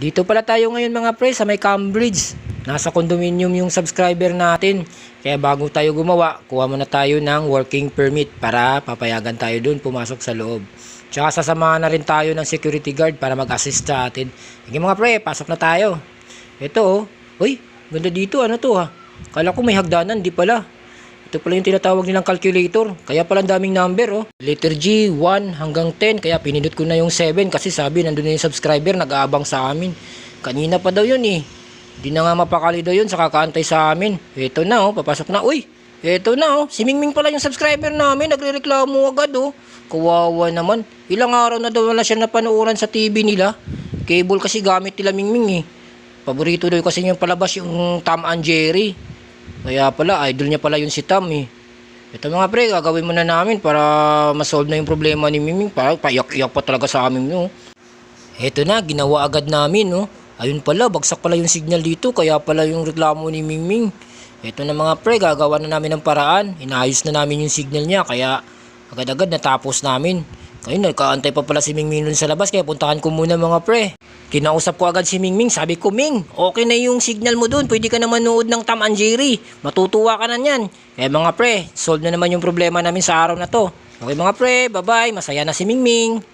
Dito pala tayo ngayon mga pre sa may Cambridge. Nasa condominium yung subscriber natin. Kaya bago tayo gumawa, kuha muna tayo ng working permit para papayagan tayo dun pumasok sa loob. Tsaka sasamahan na rin tayo ng security guard para mag-assist sa atin. Sige mga pre, pasok na tayo. Ito oh. Uy, ganda dito. Ano to ha? Kala ko may hagdanan, di pala. Ito pala yung tinatawag nilang calculator. Kaya pala daming number, oh. Letter G, 1 hanggang 10. Kaya pinindot ko na yung 7 kasi sabi nandun na yung subscriber nag-aabang sa amin. Kanina pa daw yun eh. Di na nga mapakali daw yun sa kakaantay sa amin. Ito na, oh. Papasok na. Uy, ito na, oh. Si Mingming pala yung subscriber namin. Nagre-reklamo agad, oh. Kawawa naman. Ilang araw na daw wala siya napanuuran sa TV nila. Cable kasi gamit nila Mingming eh. Paborito daw kasi yung palabas yung Tom and Jerry. Kaya pala, idol niya pala yung si Tom eh. Ito mga pre, gagawin muna namin para masolve na yung problema ni Miming. Para paiyak-iyak pa talaga sa amin, no? Ito na, ginawa agad namin, no? Ayun pala, bagsak pala yung signal dito, kaya pala yung reklamo ni Mingming. Ito na mga pre, gagawa na namin ng paraan. Inayos na namin yung signal niya, kaya agad-agad natapos namin. Kaya nagkaantay pa pala si Mingming dun sa labas, kaya puntahan ko muna mga pre. Kinausap ko agad si Mingming, sabi ko, Ming, okay na yung signal mo dun, pwede ka na manood ng Tom and Jerry. Matutuwa ka na niyan. Kaya mga pre, solve na naman yung problema namin sa araw na to. Okay mga pre, bye-bye, masaya na si Mingming.